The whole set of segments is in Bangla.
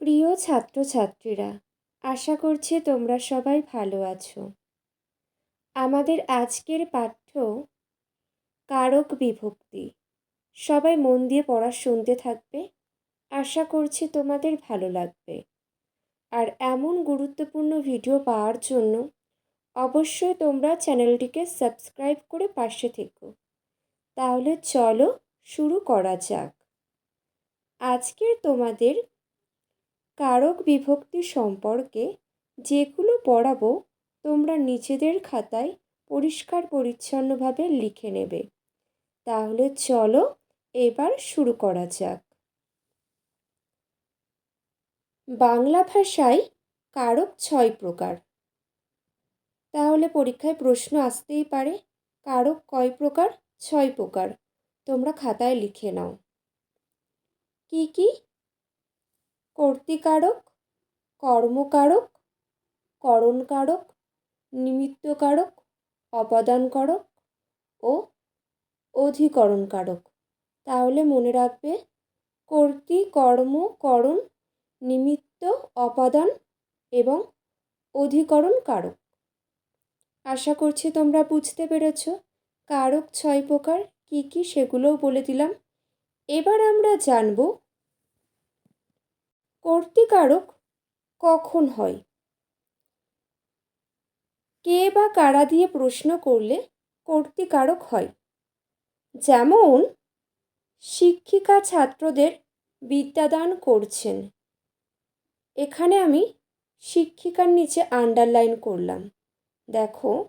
প্রিয় ছাত্রছাত্রীরা, আশা করছি তোমরা সবাই ভালো আছো। আমাদের আজকের পাঠ্য কারক বিভক্তি। সবাই মন দিয়ে পড়া শুনতে থাকবে, আশা করছি তোমাদের ভালো লাগবে। আর এমন গুরুত্বপূর্ণ ভিডিও পাওয়ার জন্য অবশ্যই তোমরা চ্যানেলটিকে সাবস্ক্রাইব করে পাশে থেকো। তাহলে চলো শুরু করা যাক। আজকের তোমাদের কারক বিভক্তি সম্পর্কে যেগুলো পড়াবো, তোমরা নিজেদের খাতায় পরিষ্কার পরিচ্ছন্নভাবে লিখে নেবে। তাহলে চলো এবার শুরু করা যাক। বাংলা ভাষায় কারক ছয় প্রকার। তাহলে পরীক্ষায় প্রশ্ন আসতেই পারে, কারক কয় প্রকার? ছয় প্রকার। তোমরা খাতায় লিখে নাও। কি কি? কর্তিকারক, কর্মকারক, করণকারক, নিমিত্তকারক, অপাদানকারক ও অধিকরণকারক। তাহলে মনে রাখবে, কর্তৃ, কর্ম, করণ, নিমিত্ত, অপাদান এবং অধিকরণ কারক আশা করছি তোমরা বুঝতে পেরেছ, কারক ছয় প্রকার, কী কী সেগুলোও বলে দিলাম। এবার আমরা জানব কর্তিকারক কখন হয়? কে বা কারা দিয়ে প্রশ্ন করলে কর্তিকারক হয়? যেমন, শিক্ষিকা ছাত্রদের বিদ্যাদান করছেন। এখানে আমি শিক্ষিকার নিচে আন্ডারলাইন করলাম। দেখো,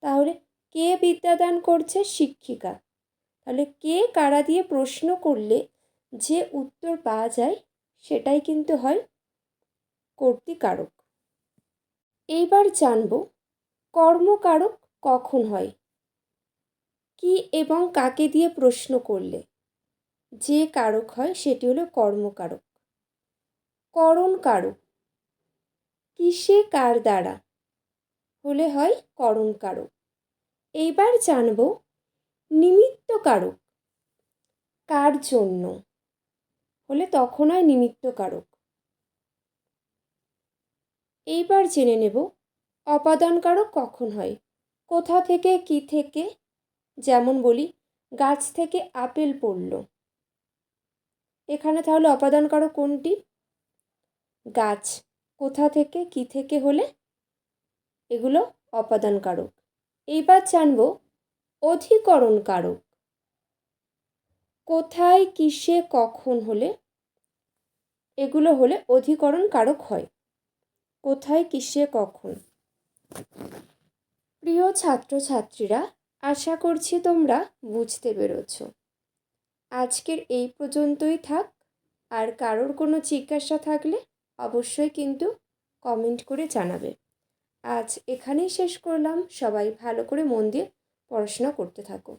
তাহলে কে বিদ্যাদান করছে? শিক্ষিকা। তাহলে কে কারা দিয়ে প্রশ্ন করলে যে উত্তর পাওয়া যায় সেটাই কিন্তু হয় কর্তিকারক। এইবার জানব কর্মকারক কখন হয়? কি এবং কাকে দিয়ে প্রশ্ন করলে? যে কারক হয় সেটি হলো কর্মকারক। করণ কারক কিসে কার দ্বারা হলে হয় করণ কারক এইবার জানব নিমিত্ত কারক কার জন্য? হলে তখন হয় নিমিত্ত কারক। এইবার জেনে নেব, অপাদান কারক কখন হয়? কোথা থেকে, কি থেকে? যেমন বলি, গাছ থেকে আপেল পড়ল। এখানে তাহলে অপাদান কারক কোনটি? গাছ, কোথা থেকে, কি থেকে হলে? এগুলো অপাদান কারক। এইবার জানব, অধিকরণ কারক। কোথায়, কিসে, কখন হলে? এগুলো হলে অধিকরণ কারক হয়। কোথায়, কিসে, কখন? প্রিয় ছাত্রছাত্রীরা, আশা করছি তোমরা বুঝতে পেরেছ। আজকের এই পর্যন্তই থাক। আর কারোর কোনো জিজ্ঞাসা থাকলে অবশ্যই কিন্তু কমেন্ট করে জানাবে। আজ এখানেই শেষ করলাম। সবাই ভালো করে মন দিয়ে পড়াশোনা করতে থাকো।